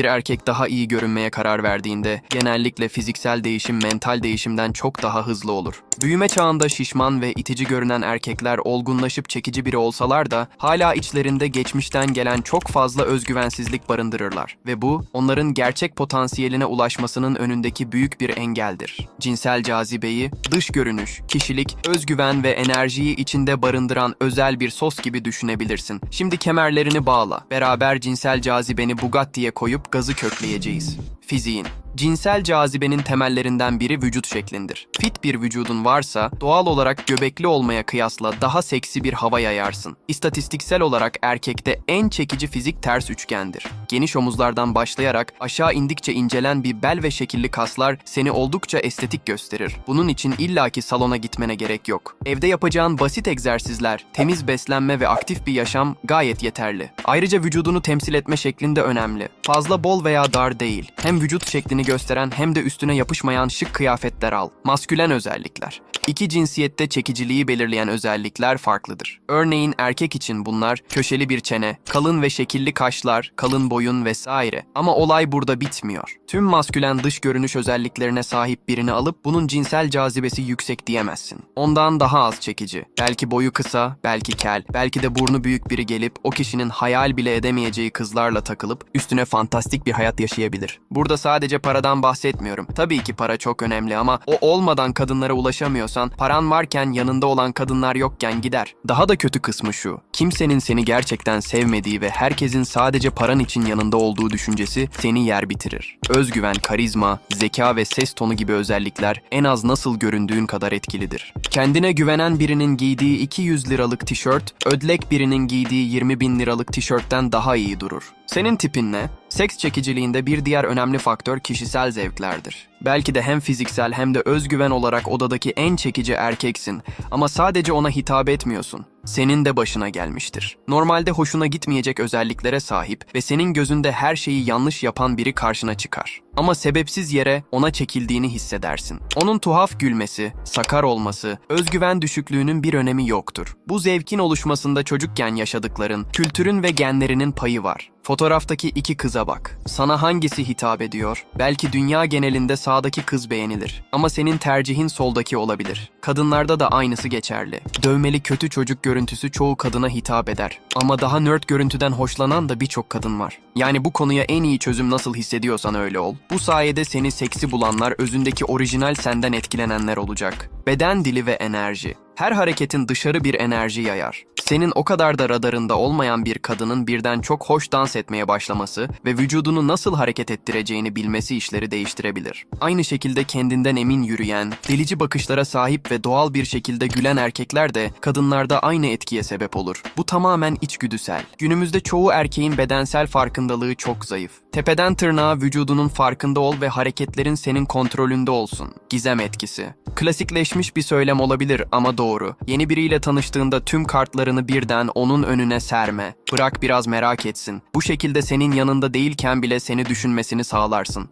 Bir erkek daha iyi görünmeye karar verdiğinde genellikle fiziksel değişim mental değişimden çok daha hızlı olur. Büyüme çağında şişman ve itici görünen erkekler olgunlaşıp çekici biri olsalar da hala içlerinde geçmişten gelen çok fazla özgüvensizlik barındırırlar ve bu onların gerçek potansiyeline ulaşmasının önündeki büyük bir engeldir. Cinsel cazibeyi, dış görünüş, kişilik, özgüven ve enerjiyi içinde barındıran özel bir sos gibi düşünebilirsin. Şimdi kemerlerini bağla. Beraber cinsel cazibeni Bugatti'ye koyup gazı kökleyeceğiz. Fiziğin. Cinsel cazibenin temellerinden biri vücut şeklindir. Fit bir vücudun varsa doğal olarak göbekli olmaya kıyasla daha seksi bir hava yayarsın. İstatistiksel olarak erkekte en çekici fizik ters üçgendir. Geniş omuzlardan başlayarak aşağı indikçe incelen bir bel ve şekilli kaslar seni oldukça estetik gösterir. Bunun için illaki salona gitmene gerek yok. Evde yapacağın basit egzersizler, temiz beslenme ve aktif bir yaşam gayet yeterli. Ayrıca vücudunu temsil etme şeklin de önemli. Fazla bol veya dar değil. Hem vücut şeklini gösteren hem de üstüne yapışmayan şık kıyafetler al. Maskülen özellikler. İki cinsiyette çekiciliği belirleyen özellikler farklıdır. Örneğin erkek için bunlar köşeli bir çene, kalın ve şekilli kaşlar, kalın boyun vesaire. Ama olay burada bitmiyor. Tüm maskülen dış görünüş özelliklerine sahip birini alıp bunun cinsel cazibesi yüksek diyemezsin. Ondan daha az çekici. Belki boyu kısa, belki kel, belki de burnu büyük biri gelip o kişinin hayal bile edemeyeceği kızlarla takılıp üstüne fantastik bir hayat yaşayabilir. Burada sadece paradan bahsetmiyorum. Tabii ki para çok önemli ama o olmadan kadınlara ulaşamıyorsan, paran varken yanında olan kadınlar yokken gider. Daha da kötü kısmı şu. Kimsenin seni gerçekten sevmediği ve herkesin sadece paran için yanında olduğu düşüncesi seni yer bitirir. Özgüven, karizma, zeka ve ses tonu gibi özellikler en az nasıl göründüğün kadar etkilidir. Kendine güvenen birinin giydiği 200 liralık tişört, ödlek birinin giydiği 20 bin liralık tişörtten daha iyi durur. Senin tipin ne? Seks çekiciliğinde bir diğer önemli faktör kişisel zevklerdir. Belki de hem fiziksel hem de özgüven olarak odadaki en çekici erkeksin ama sadece ona hitap etmiyorsun. Senin de başına gelmiştir. Normalde hoşuna gitmeyecek özelliklere sahip ve senin gözünde her şeyi yanlış yapan biri karşına çıkar. Ama sebepsiz yere ona çekildiğini hissedersin. Onun tuhaf gülmesi, sakar olması, özgüven düşüklüğünün bir önemi yoktur. Bu zevkin oluşmasında çocukken yaşadıkların, kültürün ve genlerinin payı var. Fotoğraftaki iki kıza bak. Sana hangisi hitap ediyor? Belki dünya genelinde sağdaki kız beğenilir. Ama senin tercihin soldaki olabilir. Kadınlarda da aynısı geçerli. Dövmeli kötü çocuk görüntüsü çoğu kadına hitap eder. Ama daha nerd görüntüden hoşlanan da birçok kadın var. Yani bu konuya en iyi çözüm nasıl hissediyorsan öyle ol. Bu sayede seni seksi bulanlar özündeki orijinal senden etkilenenler olacak. Beden dili ve enerji. Her hareketin dışarı bir enerji yayar. Senin o kadar da radarında olmayan bir kadının birden çok hoş dans etmeye başlaması ve vücudunu nasıl hareket ettireceğini bilmesi işleri değiştirebilir. Aynı şekilde kendinden emin yürüyen, delici bakışlara sahip ve doğal bir şekilde gülen erkekler de kadınlarda aynı etkiye sebep olur. Bu tamamen içgüdüsel. Günümüzde çoğu erkeğin bedensel farkındalığı çok zayıf. Tepeden tırnağa vücudunun farkında ol ve hareketlerin senin kontrolünde olsun. Gizem etkisi. Klasikleşmiş bir söylem olabilir ama doğru. Yeni biriyle tanıştığında tüm kartlarını birden onun önüne serme. Bırak biraz merak etsin. Bu şekilde senin yanında değilken bile seni düşünmesini sağlarsın.